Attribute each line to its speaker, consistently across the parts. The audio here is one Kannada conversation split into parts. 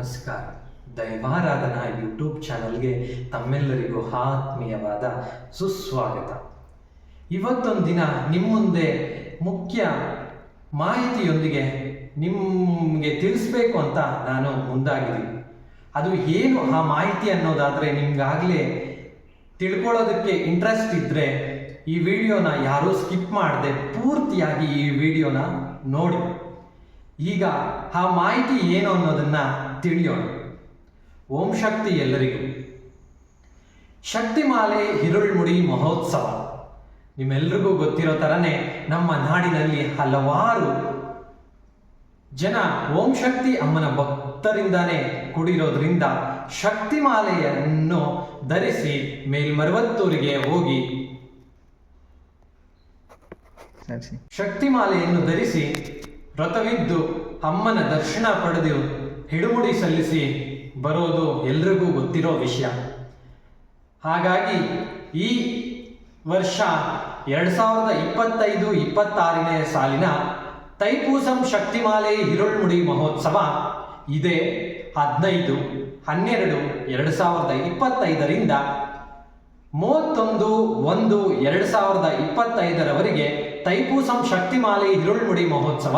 Speaker 1: ನಮಸ್ಕಾರ. ದೈವಾರಾಧನಾ ಯೂಟ್ಯೂಬ್ ಚಾನಲ್ಗೆ ತಮ್ಮೆಲ್ಲರಿಗೂ ಆತ್ಮೀಯವಾದ ಸುಸ್ವಾಗತ. ಇವತ್ತೊಂದು ದಿನ ನಿಮ್ಮ ಮುಂದೆ ಮುಖ್ಯ ಮಾಹಿತಿಯೊಂದಿಗೆ ನಿಮಗೆ ತಿಳಿಸ್ಬೇಕು ಅಂತ ನಾನು ಮುಂದಾಗಿದ್ದೀನಿ. ಅದು ಏನು ಆ ಮಾಹಿತಿ ಅನ್ನೋದಾದರೆ ನಿಮ್ಗಾಗಲೇ ತಿಳ್ಕೊಳ್ಳೋದಕ್ಕೆ ಇಂಟ್ರೆಸ್ಟ್ ಇದ್ದರೆ ಈ ವಿಡಿಯೋನ ಯಾರೂ ಸ್ಕಿಪ್ ಮಾಡದೆ ಪೂರ್ತಿಯಾಗಿ ಈ ವಿಡಿಯೋನ ನೋಡಿ. ಈಗ ಆ ಮಾಹಿತಿ ಏನು ಅನ್ನೋದನ್ನ ತಿಳಿಯೋಣ. ಓಂ ಶಕ್ತಿ ಎಲ್ಲರಿಗೂ. ಶಕ್ತಿಮಾಲೆ ಹಿರುಳ್ಮುಡಿ ಮಹೋತ್ಸವ. ನಿಮ್ಮೆಲ್ರಿಗೂ ಗೊತ್ತಿರೋ ಥರನೇ ನಮ್ಮ ನಾಡಿನಲ್ಲಿ ಹಲವಾರು ಜನ ಓಂ ಶಕ್ತಿ ಅಮ್ಮನ ಭಕ್ತರಿಂದಾನೇ ಕೂಡಿರೋದ್ರಿಂದ ಶಕ್ತಿಮಾಲೆಯನ್ನು ಧರಿಸಿ ಮೇಲ್ಮರವತ್ತೂರಿಗೆ ಹೋಗಿ ಶಕ್ತಿಮಾಲೆಯನ್ನು ಧರಿಸಿ ವ್ರತವಿದ್ದು ಅಮ್ಮನ ದರ್ಶನ ಪಡೆದು ಹಿಡುಮುಡಿ ಸಲ್ಲಿಸಿ ಬರೋದು ಎಲ್ರಿಗೂ ಗೊತ್ತಿರೋ ವಿಷಯ. ಹಾಗಾಗಿ ಈ ವರ್ಷ ಎರಡು ಸಾವಿರದ ಇಪ್ಪತ್ತೈದು ಇಪ್ಪತ್ತಾರನೇ ಸಾಲಿನ ತೈಪೂಸಂ ಶಕ್ತಿಮಾಲೆ ಹಿರುಳ್ಮುಡಿ ಮಹೋತ್ಸವ ಇದೇ ಹದಿನೈದು, ಹನ್ನೆರಡು, ಎರಡು ಸಾವಿರದ ಇಪ್ಪತ್ತೈದರಿಂದ ಮೂವತ್ತೊಂದು, ಒಂದು, ಎರಡು ಸಾವಿರದ ಇಪ್ಪತ್ತೈದರವರೆಗೆ ತೈಪೂಸಂ ಶಕ್ತಿಮಾಲೆ ಹಿರುಳ್ಮುಡಿ ಮಹೋತ್ಸವ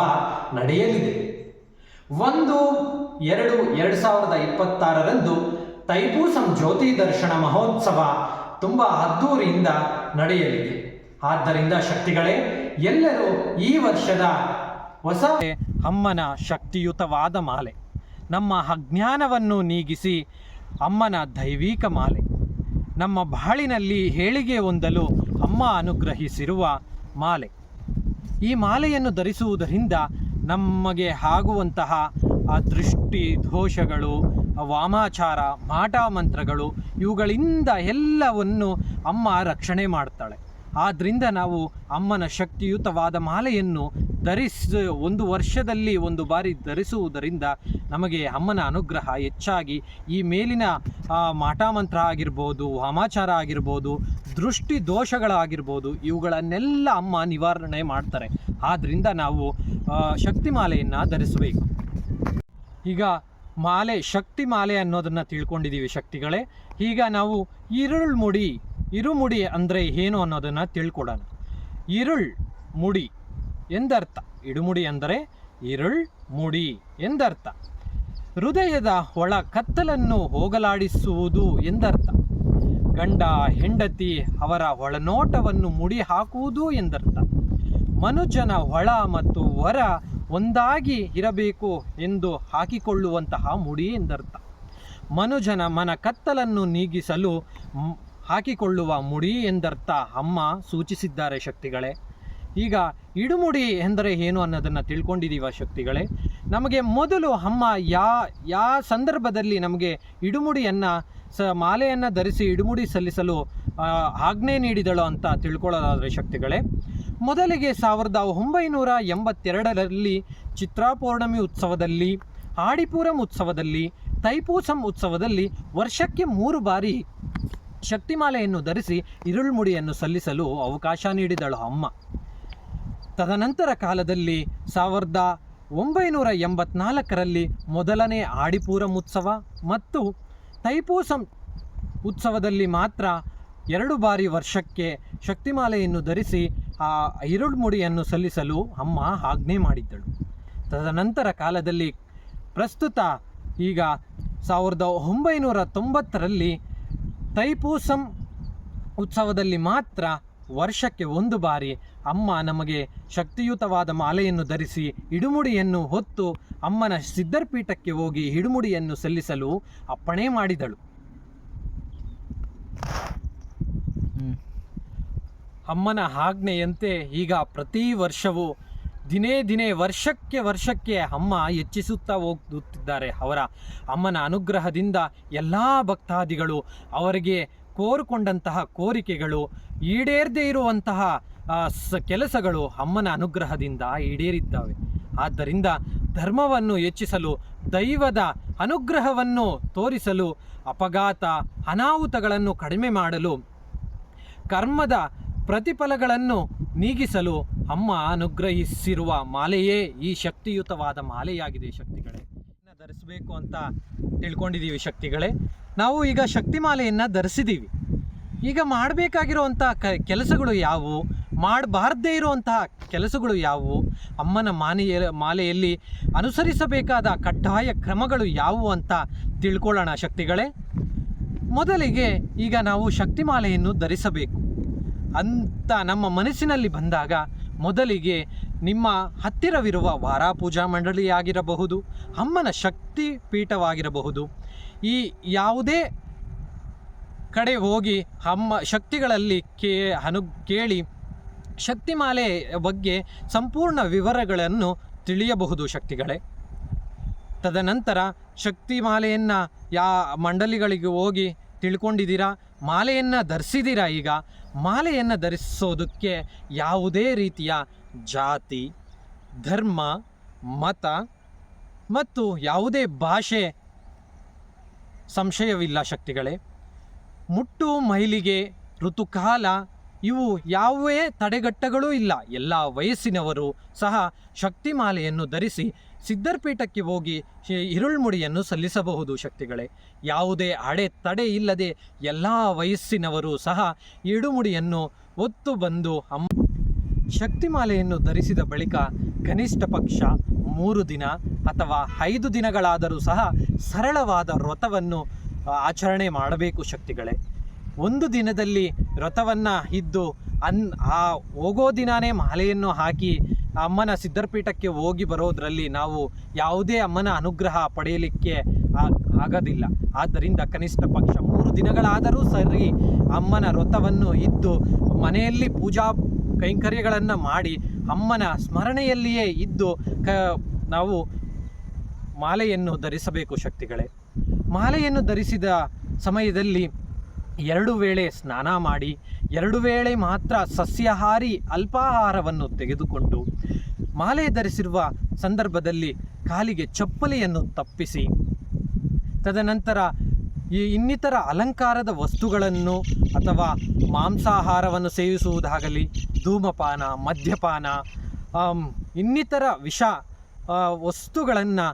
Speaker 1: ನಡೆಯಲಿದೆ. ಒಂದು ಎರಡು ಎರಡು ಸಾವಿರದ ಇಪ್ಪತ್ತಾರರಂದು ತೈಪೂಸಂ ಜ್ಯೋತಿ ದರ್ಶನ ಮಹೋತ್ಸವ ತುಂಬ ಅದ್ದೂರಿಯಿಂದ ನಡೆಯಲಿದೆ. ಆದ್ದರಿಂದ ಶಕ್ತಿಗಳೇ, ಎಲ್ಲರೂ ಈ ವರ್ಷದ ಹೊಸ ಅಮ್ಮನ ಶಕ್ತಿಯುತವಾದ ಮಾಲೆ, ನಮ್ಮ ಅಜ್ಞಾನವನ್ನು ನೀಗಿಸಿ ಅಮ್ಮನ ದೈವಿಕ ಮಾಲೆ. ನಮ್ಮ ಬಾಳಿನಲ್ಲಿ ಹೇಳಿಗೆ ಹೊಂದಲು ಅಮ್ಮ ಅನುಗ್ರಹಿಸಿರುವ ಮಾಲೆ. ಈ ಮಾಲೆಯನ್ನು ಧರಿಸುವುದರಿಂದ ನಮಗೆ ಆಗುವಂತಹ ಆ ದೃಷ್ಟಿ ದೋಷಗಳು ವಾಮಾಚಾರ, ಮಾಟ ಮಂತ್ರಗಳು, ಇವುಗಳಿಂದ ಎಲ್ಲವನ್ನು ಅಮ್ಮ ರಕ್ಷಣೆ ಮಾಡ್ತಾಳೆ. ಆದ್ದರಿಂದ ನಾವು ಅಮ್ಮನ ಶಕ್ತಿಯುತವಾದ ಮಾಲೆಯನ್ನು ಧರಿಸ, ಒಂದು ವರ್ಷದಲ್ಲಿ ಒಂದು ಬಾರಿ ಧರಿಸುವುದರಿಂದ ನಮಗೆ ಅಮ್ಮನ ಅನುಗ್ರಹ ಹೆಚ್ಚಾಗಿ ಈ ಮೇಲಿನ ಮಾಟಾಮಂತ್ರ ಆಗಿರ್ಬೋದು, ವಾಮಾಚಾರ ಆಗಿರ್ಬೋದು, ದೃಷ್ಟಿ ದೋಷಗಳಾಗಿರ್ಬೋದು, ಇವುಗಳನ್ನೆಲ್ಲ ಅಮ್ಮ ನಿವಾರಣೆ ಮಾಡ್ತಾರೆ. ಆದ್ದರಿಂದ ನಾವು ಶಕ್ತಿ ಮಾಲೆಯನ್ನು ಧರಿಸಬೇಕು. ಈಗ ಮಾಲೆ, ಶಕ್ತಿ ಮಾಲೆ ಅನ್ನೋದನ್ನು ತಿಳ್ಕೊಂಡಿದ್ದೀವಿ ಶಕ್ತಿಗಳೇ. ಈಗ ನಾವು ಇರುಳ್ ಮುಡಿ, ಇರುಮುಡಿ ಅಂದರೆ ಏನು ಅನ್ನೋದನ್ನು ತಿಳ್ಕೊಡೋಣ. ಇರುಳ್ ಮುಡಿ ಎಂದರ್ಥ? ಇಡುಮುಡಿ ಅಂದರೆ ಇರುಳ್ ಮುಡಿ ಎಂದರ್ಥ. ಹೃದಯದ ಒಳ ಕತ್ತಲನ್ನು ಹೋಗಲಾಡಿಸುವುದು ಎಂದರ್ಥ. ಗಂಡ, ಹೆಂಡತಿ ಅವರ ಒಳನೋಟವನ್ನು ಮುಡಿ ಹಾಕುವುದು ಎಂದರ್ಥ. ಮನುಜನ ಒಳ ಮತ್ತು ಹೊರ ಒಂದಾಗಿ ಇರಬೇಕು ಎಂದು ಹಾಕಿಕೊಳ್ಳುವಂತಹ ಮುಡಿ ಎಂದರ್ಥ. ಮನುಜನ ಮನ ಕತ್ತಲನ್ನು ನೀಗಿಸಲು ಹಾಕಿಕೊಳ್ಳುವ ಮುಡಿ ಎಂದರ್ಥ ಅಮ್ಮ ಸೂಚಿಸಿದ್ದಾರೆ ಶಕ್ತಿಗಳೇ. ಈಗ ಇಡುಮುಡಿ ಎಂದರೆ ಏನು ಅನ್ನೋದನ್ನು ತಿಳ್ಕೊಂಡಿದ್ದೀವ ಶಕ್ತಿಗಳೇ? ನಮಗೆ ಮೊದಲು ಅಮ್ಮ ಯಾ ಯಾ ಸಂದರ್ಭದಲ್ಲಿ ನಮಗೆ ಇಡುಮುಡಿಯನ್ನು ಸ, ಮಾಲೆಯನ್ನು ಧರಿಸಿ ಇಡುಮುಡಿ ಸಲ್ಲಿಸಲು ಆಜ್ಞೆ ನೀಡಿದಳು ಅಂತ ತಿಳ್ಕೊಳ್ಳೋದಾದರೆ ಶಕ್ತಿಗಳೇ. ಮೊದಲಿಗೆ ಸಾವಿರದ ಒಂಬೈನೂರ ಎಂಬತ್ತೆರಡರಲ್ಲಿ ಚಿತ್ರಾಪೌರ್ಣಮಿ ಉತ್ಸವದಲ್ಲಿ, ಆಡಿಪುರಂ ಉತ್ಸವದಲ್ಲಿ, ತೈಪೂಸಂ ಉತ್ಸವದಲ್ಲಿ ವರ್ಷಕ್ಕೆ ಮೂರು ಬಾರಿ ಶಕ್ತಿಮಾಲೆಯನ್ನು ಧರಿಸಿ ಇರುಳ್ಮುಡಿಯನ್ನು ಸಲ್ಲಿಸಲು ಅವಕಾಶ ನೀಡಿದಳು ಅಮ್ಮ. ತದನಂತರ ಕಾಲದಲ್ಲಿ ಸಾವಿರದ ಒಂಬೈನೂರ ಎಂಬತ್ನಾಲ್ಕರಲ್ಲಿ ಮೊದಲನೇ ಆಡಿಪೂರಂ ಉತ್ಸವ ಮತ್ತು ತೈಪೂಸಂ ಉತ್ಸವದಲ್ಲಿ ಮಾತ್ರ ಎರಡು ಬಾರಿ ವರ್ಷಕ್ಕೆ ಶಕ್ತಿಮಾಲೆಯನ್ನು ಧರಿಸಿ ಆ ಇರುಳ್ಮುಡಿಯನ್ನು ಸಲ್ಲಿಸಲು ಅಮ್ಮ ಆಜ್ಞೆ ಮಾಡಿದ್ದಳು. ತದನಂತರ ಕಾಲದಲ್ಲಿ ಪ್ರಸ್ತುತ ಈಗ ಸಾವಿರದ ಒಂಬೈನೂರ ತೊಂಬತ್ತರಲ್ಲಿ ತೈಪೂಸಂ ಉತ್ಸವದಲ್ಲಿ ಮಾತ್ರ ವರ್ಷಕ್ಕೆ ಒಂದು ಬಾರಿ ಅಮ್ಮ ನಮಗೆ ಶಕ್ತಿಯುತವಾದ ಮಾಲೆಯನ್ನು ಧರಿಸಿ ಇಡುಮುಡಿಯನ್ನು ಹೊತ್ತು ಅಮ್ಮನ ಸಿದ್ಧರ್ಪೀಠಕ್ಕೆ ಹೋಗಿ ಹಿಡುಮುಡಿಯನ್ನು ಸಲ್ಲಿಸಲು ಅಪ್ಪಣೆ ಮಾಡಿದಳು. ಅಮ್ಮನ ಆಜ್ಞೆಯಂತೆ ಈಗ ಪ್ರತಿ ವರ್ಷವೂ ದಿನೇ ದಿನೇ ವರ್ಷಕ್ಕೆ ವರ್ಷಕ್ಕೆ ಅಮ್ಮ ಹೆಚ್ಚಿಸುತ್ತಾ ಹೋಗುತ್ತಿದ್ದಾರೆ. ಅವರ ಅಮ್ಮನ ಅನುಗ್ರಹದಿಂದ ಎಲ್ಲ ಭಕ್ತಾದಿಗಳು ಅವರಿಗೆ ಕೋರಿಕೊಂಡಂತಹ ಕೋರಿಕೆಗಳು ಈಡೇರದೇ ಇರುವಂತಹ ಸ, ಕೆಲಸಗಳು ಅಮ್ಮನ ಅನುಗ್ರಹದಿಂದ ಈಡೇರಿದ್ದಾವೆ. ಆದ್ದರಿಂದ ಧರ್ಮವನ್ನು ಹೆಚ್ಚಿಸಲು, ದೈವದ ಅನುಗ್ರಹವನ್ನು ತೋರಿಸಲು ಅಪಘಾತ, ಅನಾಹುತಗಳನ್ನು ಕಡಿಮೆ ಮಾಡಲು, ಕರ್ಮದ ಪ್ರತಿಫಲಗಳನ್ನು ನೀಗಿಸಲು ಅಮ್ಮ ಅನುಗ್ರಹಿಸಿರುವ ಮಾಲೆಯೇ ಈ ಶಕ್ತಿಯುತವಾದ ಮಾಲೆಯಾಗಿದೆ ಶಕ್ತಿಗಳೇ. ಧರಿಸಬೇಕು ಅಂತ ತಿಳ್ಕೊಂಡಿದ್ದೀವಿ ಶಕ್ತಿಗಳೇ. ನಾವು ಈಗ ಶಕ್ತಿ ಮಾಲೆಯನ್ನು ಧರಿಸಿದ್ದೀವಿ ಈಗ ಮಾಡಬೇಕಾಗಿರುವಂಥ ಕ ಕೆಲಸಗಳು ಯಾವುವು? ಮಾಡಬಾರ್ದೇ ಇರುವಂತಹ ಕೆಲಸಗಳು ಯಾವುವು? ಅಮ್ಮನ ಮಾನೆಯ ಮಾಲೆಯಲ್ಲಿ ಅನುಸರಿಸಬೇಕಾದ ಕಡ್ಡಾಯ ಕ್ರಮಗಳು ಯಾವುವು ಅಂತ ತಿಳ್ಕೊಳ್ಳೋಣ ಶಕ್ತಿಗಳೇ. ಮೊದಲಿಗೆ ಈಗ ನಾವು ಶಕ್ತಿಮಾಲೆಯನ್ನು ಧರಿಸಬೇಕು. ಅಂತ ನಮ್ಮ ಮನಸ್ಸಿನಲ್ಲಿ ಬಂದಾಗ ಮೊದಲಿಗೆ ನಿಮ್ಮ ಹತ್ತಿರವಿರುವ ವಾರ ಪೂಜಾ ಮಂಡಳಿಯಾಗಿರಬಹುದು, ಅಮ್ಮನ ಶಕ್ತಿ ಪೀಠವಾಗಿರಬಹುದು. ಈ ಯಾವುದೇ ಕಡೆ ಹೋಗಿ ಅಮ್ಮ ಶಕ್ತಿಗಳಲ್ಲಿ ಕೇ ಅನು ಕೇಳಿ ಶಕ್ತಿಮಾಲೆ ಬಗ್ಗೆ ಸಂಪೂರ್ಣ ವಿವರಗಳನ್ನು ತಿಳಿಯಬಹುದು ಶಕ್ತಿಗಳೇ. ತದನಂತರ ಶಕ್ತಿ ಮಾಲೆಯನ್ನು ಯಾ ಮಂಡಳಿಗಳಿಗೆ ಹೋಗಿ ತಿಳ್ಕೊಂಡಿದ್ದೀರಾ, ಮಾಲೆಯನ್ನು ಧರಿಸಿದ್ದೀರಾ ಈಗ? ಮಾಲೆಯನ್ನು ಧರಿಸೋದಕ್ಕೆ ಯಾವುದೇ ರೀತಿಯ ಜಾತಿ, ಧರ್ಮ, ಮತ ಮತ್ತು ಯಾವುದೇ ಭಾಷೆ ಸಂಶಯವಿಲ್ಲ ಶಕ್ತಿಗಳೇ. ಮುಟ್ಟು, ಮೈಲಿಗೆ, ಋತುಕಾಲ ಇವು ಯಾವುದೇ ತಡೆಗಟ್ಟಗಳೂ ಇಲ್ಲ. ಎಲ್ಲ ವಯಸ್ಸಿನವರು ಸಹ ಶಕ್ತಿಮಾಲೆಯನ್ನು ಧರಿಸಿ ಸಿದ್ಧರ್ಪೀಠಕ್ಕೆ ಹೋಗಿ ಇರುಳ್ಮುಡಿಯನ್ನು ಸಲ್ಲಿಸಬಹುದು ಶಕ್ತಿಗಳೇ. ಯಾವುದೇ ಅಡೆ ತಡೆ ಇಲ್ಲದೆ ಎಲ್ಲ ವಯಸ್ಸಿನವರು ಸಹ ಇಡುಮುಡಿಯನ್ನು ಒತ್ತು ಬಂದು ಅಮ್ಮ ಶಕ್ತಿಮಾಲೆಯನ್ನು ಧರಿಸಿದ ಬಳಿಕ ಕನಿಷ್ಠ ಪಕ್ಷ ಮೂರು ದಿನ ಅಥವಾ ಐದು ದಿನಗಳಾದರೂ ಸಹ ಸರಳವಾದ ವ್ರತವನ್ನು ಆಚರಣೆ ಮಾಡಬೇಕು ಶಕ್ತಿಗಳೇ. ಒಂದು ದಿನದಲ್ಲಿ ವ್ರತವನ್ನು ಇದ್ದು ಅನ್ ಆ ಹೋಗೋ ದಿನಾನೇ ಮಾಲೆಯನ್ನು ಹಾಕಿ ಅಮ್ಮನ ಸಿದ್ಧರ್ಪೀಠಕ್ಕೆ ಹೋಗಿ ಬರೋದರಲ್ಲಿ ನಾವು ಯಾವುದೇ ಅಮ್ಮನ ಅನುಗ್ರಹ ಪಡೆಯಲಿಕ್ಕೆ ಆಗೋದಿಲ್ಲ. ಆದ್ದರಿಂದ ಕನಿಷ್ಠ ಪಕ್ಷ ಮೂರು ದಿನಗಳಾದರೂ ಸರಿ ಅಮ್ಮನ ವ್ರತವನ್ನು ಇದ್ದು ಮನೆಯಲ್ಲಿ ಪೂಜಾ ಕೈಂಕರ್ಯಗಳನ್ನು ಮಾಡಿ ಅಮ್ಮನ ಸ್ಮರಣೆಯಲ್ಲಿಯೇ ಇದ್ದು ಕ ನಾವು ಮಾಲೆಯನ್ನು ಧರಿಸಬೇಕು ಶಕ್ತಿಗಳೇ. ಮಾಲೆಯನ್ನು ಧರಿಸಿದ ಸಮಯದಲ್ಲಿ ಎರಡು ವೇಳೆ ಸ್ನಾನ ಮಾಡಿ ಎರಡು ವೇಳೆ ಮಾತ್ರ ಸಸ್ಯಾಹಾರಿ ಅಲ್ಪಾಹಾರವನ್ನು ತೆಗೆದುಕೊಂಡು ಮಾಲೆ ಧರಿಸಿರುವ ಸಂದರ್ಭದಲ್ಲಿ ಕಾಲಿಗೆ ಚಪ್ಪಲಿಯನ್ನು ತಪ್ಪಿಸಿ, ತದನಂತರ ಈ ಇನ್ನಿತರ ಅಲಂಕಾರದ ವಸ್ತುಗಳನ್ನು ಅಥವಾ ಮಾಂಸಾಹಾರವನ್ನು ಸೇವಿಸುವುದಾಗಲಿ, ಧೂಮಪಾನ, ಮದ್ಯಪಾನ ಇನ್ನಿತರ ವಿಷ ವಸ್ತುಗಳನ್ನು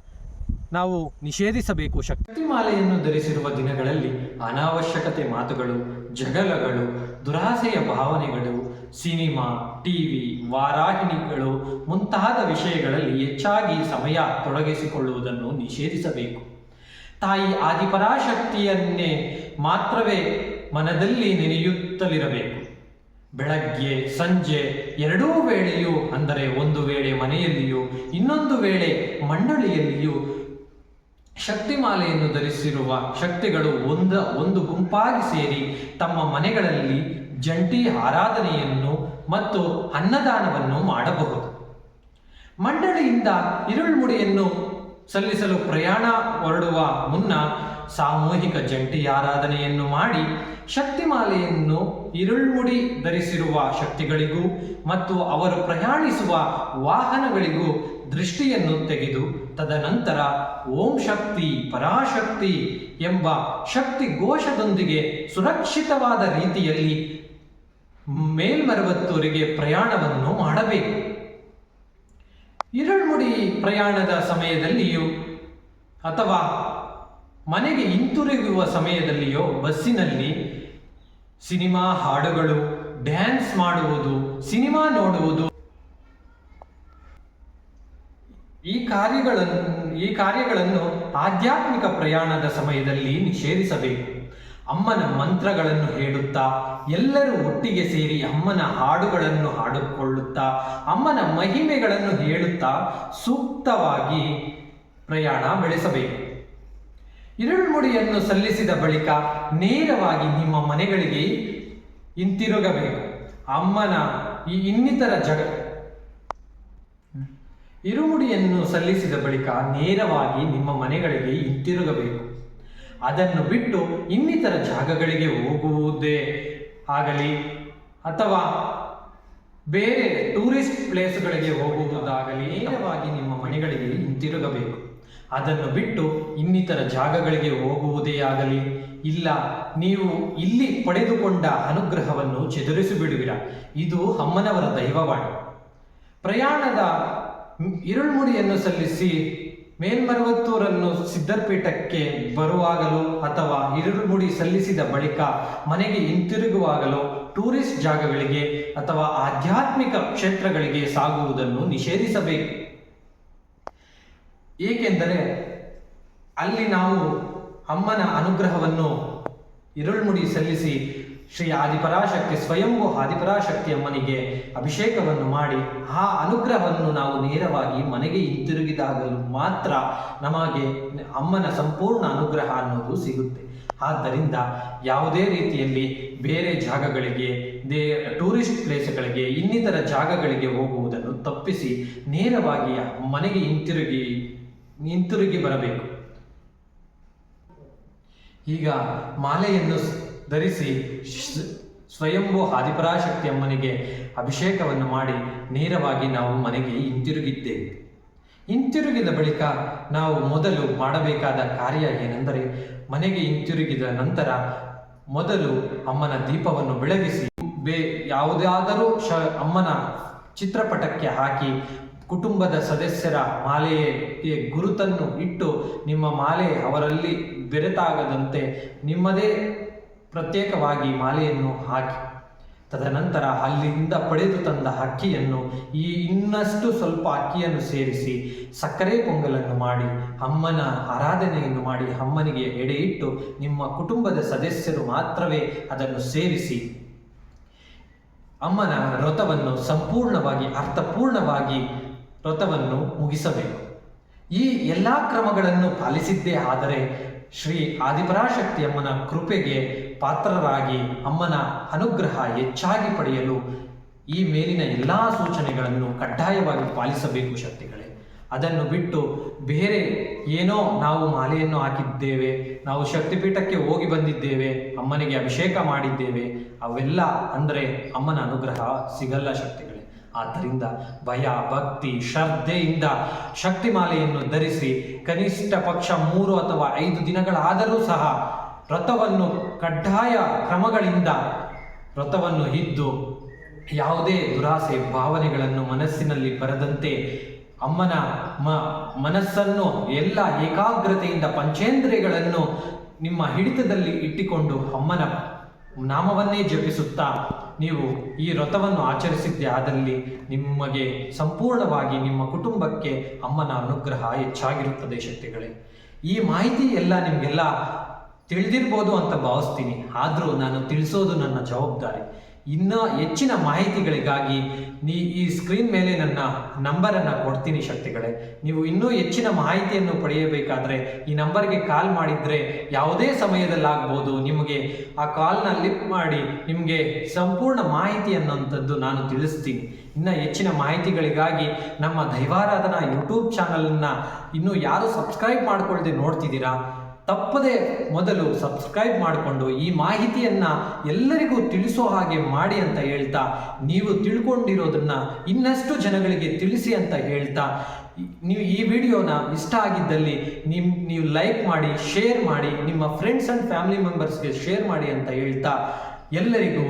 Speaker 1: ನಾವು ನಿಷೇಧಿಸಬೇಕು. ಶಕ್ತಿ ಮಾಲೆಯನ್ನು ಧರಿಸಿರುವ ದಿನಗಳಲ್ಲಿ ಅನಾವಶ್ಯಕತೆ ಮಾತುಗಳು ಜಗಳಗಳು, ದುರಾಸೆಯ ಭಾವನೆಗಳು, ಸಿನಿಮಾ, ಟಿವಿ, ವಾರಾಹಿಣಿಗಳು ಮುಂತಾದ ವಿಷಯಗಳಲ್ಲಿ ಹೆಚ್ಚಾಗಿ ಸಮಯ ತೊಡಗಿಸಿಕೊಳ್ಳುವುದನ್ನು ನಿಷೇಧಿಸಬೇಕು. ತಾಯಿ ಆದಿಪರಾಶಕ್ತಿಯನ್ನೇ ಮಾತ್ರವೇ ಮನದಲ್ಲಿ ನೆನೆಯುತ್ತಲಿರಬೇಕು. ಬೆಳಗ್ಗೆ, ಸಂಜೆ ಎರಡೂ ವೇಳೆಯೂ, ಅಂದರೆ ಒಂದು ವೇಳೆ ಮನೆಯಲ್ಲಿಯೂ, ಇನ್ನೊಂದು ವೇಳೆ ಮಂಡಳಿಯಲ್ಲಿಯೂ ಶಕ್ತಿಮಾಲೆಯನ್ನು ಧರಿಸಿರುವ ಶಕ್ತಿಗಳು ಒಂದ, ಒಂದು ಗುಂಪಾಗಿ ಸೇರಿ ತಮ್ಮ ಮನೆಗಳಲ್ಲಿ ಜಂಟಿ ಆರಾಧನೆಯನ್ನು ಮತ್ತು ಅನ್ನದಾನವನ್ನು ಮಾಡಬಹುದು. ಮಂಡಳಿಯಿಂದ ಇರುಳ್ಮುಡಿಯನ್ನು ಸಲ್ಲಿಸಲು ಪ್ರಯಾಣ ಹೊರಡುವ ಮುನ್ನ ಸಾಮೂಹಿಕ ಜಂಟಿ ಆರಾಧನೆಯನ್ನು ಮಾಡಿ ಶಕ್ತಿಮಾಲೆಯನ್ನು ಇರುಳ್ಮುಡಿ ಧರಿಸಿರುವ ಶಕ್ತಿಗಳಿಗೂ ಮತ್ತು ಅವರು ಪ್ರಯಾಣಿಸುವ ವಾಹನಗಳಿಗೂ ದೃಷ್ಟಿಯನ್ನು ತೆಗೆದು ತದನಂತರ ಓಂ ಶಕ್ತಿ ಪರಾಶಕ್ತಿ ಎಂಬ ಶಕ್ತಿ ಘೋಷದೊಂದಿಗೆ ಸುರಕ್ಷಿತವಾದ ರೀತಿಯಲ್ಲಿ ಮೇಲ್ಮರವತ್ತೂರಿಗೆ ಪ್ರಯಾಣವನ್ನು ಮಾಡಬೇಕು. ಇರಳ್ಮುಡಿ ಪ್ರಯಾಣದ ಸಮಯದಲ್ಲಿಯೂ ಅಥವಾ ಮನೆಗೆ ಹಿಂತಿರುಗುವ ಸಮಯದಲ್ಲಿಯೋ ಬಸ್ಸಿನಲ್ಲಿ ಸಿನಿಮಾ ಹಾಡುಗಳು, ಡ್ಯಾನ್ಸ್ ಮಾಡುವುದು, ಸಿನಿಮಾ ನೋಡುವುದು ಈ ಕಾರ್ಯಗಳನ್ನು ಈ ಕಾರ್ಯಗಳನ್ನು ಆಧ್ಯಾತ್ಮಿಕ ಪ್ರಯಾಣದ ಸಮಯದಲ್ಲಿ ನಿಷೇಧಿಸಬೇಕು. ಅಮ್ಮನ ಮಂತ್ರಗಳನ್ನು ಹೇಳುತ್ತಾ, ಎಲ್ಲರೂ ಒಟ್ಟಿಗೆ ಸೇರಿ ಅಮ್ಮನ ಹಾಡುಗಳನ್ನು ಹಾಡಿಕೊಳ್ಳುತ್ತಾ, ಅಮ್ಮನ ಮಹಿಮೆಗಳನ್ನು ಹೇಳುತ್ತಾ ಸೂಕ್ತವಾಗಿ ಪ್ರಯಾಣ ಬೆಳೆಸಬೇಕು. ಇರುಳ್ಮುಡಿಯನ್ನು ಸಲ್ಲಿಸಿದ ಬಳಿಕ ನೇರವಾಗಿ ನಿಮ್ಮ ಮನೆಗಳಿಗೆ ಹಿಂತಿರುಗಬೇಕು. ಅಮ್ಮನ ಈ ಇನ್ನಿತರ ಜಗ ಇರುಮುಡಿಯನ್ನು ಸಲ್ಲಿಸಿದ ಬಳಿಕ ನೇರವಾಗಿ ನಿಮ್ಮ ಮನೆಗಳಿಗೆ ಹಿಂತಿರುಗಬೇಕು ಅದನ್ನು ಬಿಟ್ಟು ಇನ್ನಿತರ ಜಾಗಗಳಿಗೆ ಹೋಗುವುದೇ ಆಗಲಿ ಅಥವಾ ಬೇರೆ ಟೂರಿಸ್ಟ್ ಪ್ಲೇಸ್ಗಳಿಗೆ ಹೋಗುವುದಾಗಲಿ ನೇರವಾಗಿ ನಿಮ್ಮ ಮನೆಗಳಿಗೆ ಹಿಂತಿರುಗಬೇಕು. ಅದನ್ನು ಬಿಟ್ಟು ಇನ್ನಿತರ ಜಾಗಗಳಿಗೆ ಹೋಗುವುದೇ ಆಗಲಿ. ಇಲ್ಲ, ನೀವು ಇಲ್ಲಿ ಪಡೆದುಕೊಂಡ ಅನುಗ್ರಹವನ್ನು ಬಿಡುವಿರ ಇದು ಅಮ್ಮನವರ ದೈವವಾಣಿ. ಪ್ರಯಾಣದ ಇರುಳ್ಮುಡಿಯನ್ನು ಸಲ್ಲಿಸಿ ಮೇಲ್ಮರವತ್ತೂರನ್ನು ಸಿದ್ಧಪೀಠಕ್ಕೆ ಬರುವಾಗಲೂ ಅಥವಾ ಇರುಳ್ಮುಡಿ ಸಲ್ಲಿಸಿದ ಬಳಿಕ ಮನೆಗೆ ಹಿಂತಿರುಗುವಾಗಲೂ ಟೂರಿಸ್ಟ್ ಜಾಗಗಳಿಗೆ ಅಥವಾ ಆಧ್ಯಾತ್ಮಿಕ ಕ್ಷೇತ್ರಗಳಿಗೆ ಸಾಗುವುದನ್ನು ನಿಷೇಧಿಸಬೇಕು. ಏಕೆಂದರೆ ಅಲ್ಲಿ ನಾವು ಅಮ್ಮನ ಅನುಗ್ರಹವನ್ನು ಇರುಳ್ಮುಡಿ ಸಲ್ಲಿಸಿ ಶ್ರೀ ಆದಿಪರಾಶಕ್ತಿ ಸ್ವಯಂಭು ಆದಿಪರಾಶಕ್ತಿ ಅಮ್ಮನಿಗೆ ಅಭಿಷೇಕವನ್ನು ಮಾಡಿ ಆ ಅನುಗ್ರಹವನ್ನು ನಾವು ನೇರವಾಗಿ ಮನೆಗೆ ಹಿಂತಿರುಗಿದಾಗಲೂ ಮಾತ್ರ ನಮಗೆ ಅಮ್ಮನ ಸಂಪೂರ್ಣ ಅನುಗ್ರಹ ಅನ್ನೋದು ಸಿಗುತ್ತೆ. ಆದ್ದರಿಂದ ಯಾವುದೇ ರೀತಿಯಲ್ಲಿ ಬೇರೆ ಜಾಗಗಳಿಗೆ, ದೇ ಟೂರಿಸ್ಟ್ ಪ್ಲೇಸ್ಗಳಿಗೆ, ಇನ್ನಿತರ ಜಾಗಗಳಿಗೆ ಹೋಗುವುದನ್ನು ತಪ್ಪಿಸಿ ನೇರವಾಗಿ ಮನೆಗೆ ಹಿಂತಿರುಗಿ ಹಿಂತಿರುಗಿ ಬರಬೇಕು. ಈಗ ಮಾಲೆಯನ್ನು ಧರಿಸಿ ಸ್ವಯಂಭೂ ಆದಿಪರಾಶಕ್ತಿ ಅಮ್ಮನಿಗೆ ಅಭಿಷೇಕವನ್ನು ಮಾಡಿ ನೇರವಾಗಿ ನಾವು ಮನೆಗೆ ಹಿಂತಿರುಗಿದ್ದೇವೆ. ಹಿಂತಿರುಗಿದ ಬಳಿಕ ನಾವು ಮೊದಲು ಮಾಡಬೇಕಾದ ಕಾರ್ಯ ಏನೆಂದರೆ ಮನೆಗೆ ಹಿಂತಿರುಗಿದ ನಂತರ ಮೊದಲು ಅಮ್ಮನ ದೀಪವನ್ನು ಬೆಳಗಿಸಿ ಬೇ, ಯಾವುದಾದರೂ ಶ, ಅಮ್ಮನ ಚಿತ್ರಪಟಕ್ಕೆ ಹಾಕಿ ಕುಟುಂಬದ ಸದಸ್ಯರ ಮಾಲೆಯೇ ಗುರುತನ್ನು ಇಟ್ಟು ನಿಮ್ಮ ಮಾಲೆ ಅವರಲ್ಲಿ ಬೆರೆತಾಗದಂತೆ ನಿಮ್ಮದೇ ಪ್ರತ್ಯೇಕವಾಗಿ ಮಾಲೆಯನ್ನು ಹಾಕಿ, ತದನಂತರ ಅಲ್ಲಿಂದ ಪಡೆದು ತಂದ ಅಕ್ಕಿಯನ್ನು, ಈ ಇನ್ನಷ್ಟು ಸ್ವಲ್ಪ ಅಕ್ಕಿಯನ್ನು ಸೇರಿಸಿ ಸಕ್ಕರೆ ಪೊಂಗಲನ್ನು ಮಾಡಿ, ಅಮ್ಮನ ಆರಾಧನೆಯನ್ನು ಮಾಡಿ ಅಮ್ಮನಿಗೆ ಎಡೆ ಇಟ್ಟು ನಿಮ್ಮ ಕುಟುಂಬದ ಸದಸ್ಯರು ಮಾತ್ರವೇ ಅದನ್ನು ಸೇವಿಸಿ ಅಮ್ಮನ ವ್ರತವನ್ನು ಸಂಪೂರ್ಣವಾಗಿ, ಅರ್ಥಪೂರ್ಣವಾಗಿ ವ್ರತವನ್ನು ಮುಗಿಸಬೇಕು. ಈ ಎಲ್ಲ ಕ್ರಮಗಳನ್ನು ಪಾಲಿಸಿದ್ದೇ ಆದರೆ ಶ್ರೀ ಆದಿಪರಾಶಕ್ತಿ ಅಮ್ಮನ ಕೃಪೆಗೆ ಪಾತ್ರರಾಗಿ ಅಮ್ಮನ ಅನುಗ್ರಹ ಹೆಚ್ಚಾಗಿ ಪಡೆಯಲು ಈ ಮೇಲಿನ ಎಲ್ಲ ಸೂಚನೆಗಳನ್ನು ಕಡ್ಡಾಯವಾಗಿ ಪಾಲಿಸಬೇಕು ಶಕ್ತಿಗಳೇ. ಅದನ್ನು ಬಿಟ್ಟು ಬೇರೆ ಏನೋ ನಾವು ಮಾಲೆಯನ್ನು ಹಾಕಿದ್ದೇವೆ, ನಾವು ಶಕ್ತಿಪೀಠಕ್ಕೆ ಹೋಗಿ ಬಂದಿದ್ದೇವೆ, ಅಮ್ಮನಿಗೆ ಅಭಿಷೇಕ ಮಾಡಿದ್ದೇವೆ, ಅವೆಲ್ಲ ಅಂದರೆ ಅಮ್ಮನ ಅನುಗ್ರಹ ಸಿಗಲ್ಲ ಶಕ್ತಿಗಳೇ. ಆದ್ದರಿಂದ ಭಯ, ಭಕ್ತಿ, ಶ್ರದ್ಧೆಯಿಂದ ಶಕ್ತಿಮಾಲೆಯನ್ನು ಧರಿಸಿ ಕನಿಷ್ಠ ಪಕ್ಷ ಮೂರು ಅಥವಾ ಐದು ದಿನಗಳಾದರೂ ಸಹ ವ್ರತವನ್ನು ಕಡ್ಡಾಯ ಕ್ರಮಗಳಿಂದ ವ್ರತವನ್ನು ಇದ್ದು ಯಾವುದೇ ದುರಾಸೆ ಭಾವನೆಗಳನ್ನು ಮನಸ್ಸಿನಲ್ಲಿ ಬರದಂತೆ ಅಮ್ಮನ ಮ ಮನಸ್ಸನ್ನು ಎಲ್ಲ ಏಕಾಗ್ರತೆಯಿಂದ ಪಂಚೇಂದ್ರಿಯಗಳನ್ನು ನಿಮ್ಮ ಹಿಡಿತದಲ್ಲಿ ಇಟ್ಟುಕೊಂಡು ಅಮ್ಮನ ನಾಮವನ್ನೇ ಜಪಿಸುತ್ತಾ ನೀವು ಈ ವ್ರತವನ್ನು ಆಚರಿಸಿದ್ದೆ ಆದಲ್ಲಿ ನಿಮಗೆ ಸಂಪೂರ್ಣವಾಗಿ ನಿಮ್ಮ ಕುಟುಂಬಕ್ಕೆ ಅಮ್ಮನ ಅನುಗ್ರಹ ಹೆಚ್ಚಾಗಿರುತ್ತದೆ ಶಕ್ತಿಗಳೇ. ಈ ಮಾಹಿತಿ ಎಲ್ಲ ನಿಮಗೆಲ್ಲ ತಿಳಿದಿರ್ಬೋದು ಅಂತ ಭಾವಿಸ್ತೀನಿ. ಆದರೂ ನಾನು ತಿಳಿಸೋದು ನನ್ನ ಜವಾಬ್ದಾರಿ. ಇನ್ನೂ ಹೆಚ್ಚಿನ ಮಾಹಿತಿಗಳಿಗಾಗಿ ನೀ ಈ ಸ್ಕ್ರೀನ್ ಮೇಲೆ ನನ್ನ ನಂಬರನ್ನು ಕೊಡ್ತೀನಿ ಶಕ್ತಿಗಳೇ. ನೀವು ಇನ್ನೂ ಹೆಚ್ಚಿನ ಮಾಹಿತಿಯನ್ನು ಪಡೆಯಬೇಕಾದ್ರೆ ಈ ನಂಬರ್ಗೆ ಕಾಲ್ ಮಾಡಿದರೆ ಯಾವುದೇ ಸಮಯದಲ್ಲಾಗ್ಬೋದು ನಿಮಗೆ ಆ ಕಾಲ್ನ ಲಿಫ್ಟ್ ಮಾಡಿ ನಿಮಗೆ ಸಂಪೂರ್ಣ ಮಾಹಿತಿ ಅನ್ನೋಂಥದ್ದು ನಾನು ತಿಳಿಸ್ತೀನಿ. ಇನ್ನು ಹೆಚ್ಚಿನ ಮಾಹಿತಿಗಳಿಗಾಗಿ ನಮ್ಮ ದೈವಾರಾಧನಾ ಯೂಟ್ಯೂಬ್ ಚಾನಲನ್ನು ಇನ್ನೂ ಯಾರು ಸಬ್ಸ್ಕ್ರೈಬ್ ಮಾಡ್ಕೊಳ್ಳದೆ ನೋಡ್ತಿದ್ದೀರಾ? ತಪ್ಪದೆ ಮೊದಲು ಸಬ್ಸ್ಕ್ರೈಬ್ ಮಾಡಿಕೊಂಡು ಈ ಮಾಹಿತಿಯನ್ನ ಎಲ್ಲರಿಗೂ ತಿಳಿಸೋ ಹಾಗೆ ಮಾಡಿ ಅಂತ ಹೇಳ್ತಾ, ನೀವು ತಿಳ್ಕೊಂಡಿರೋದನ್ನ ಇನ್ನಷ್ಟು ಜನಗಳಿಗೆ ತಿಳಿಸಿ ಅಂತ ಹೇಳ್ತಾ ನೀವು ಈ ವಿಡಿಯೋನ ಇಷ್ಟ ಆಗಿದ್ದಲ್ಲಿ ನಿಮ್, ನೀವು ಲೈಕ್ ಮಾಡಿ ಶೇರ್ ಮಾಡಿ, ನಿಮ್ಮ ಫ್ರೆಂಡ್ಸ್ ಅಂಡ್ ಫ್ಯಾಮಿಲಿ ಮೆಂಬರ್ಸ್ಗೆ ಶೇರ್ ಮಾಡಿ ಅಂತ ಹೇಳ್ತಾ, ಎಲ್ಲರಿಗೂ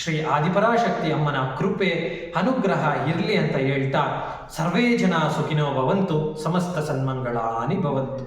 Speaker 1: ಶ್ರೀ ಆದಿಪರಾಶಕ್ತಿ ಅಮ್ಮನ ಕೃಪೆ, ಅನುಗ್ರಹ ಇರಲಿ ಅಂತ ಹೇಳ್ತಾ, ಸರ್ವೇ ಜನ ಸುಖಿನೋ ಭವಂತು, ಸಮಸ್ತ ಸನ್ಮಂಗಳಾನಿ ಭವಂತು.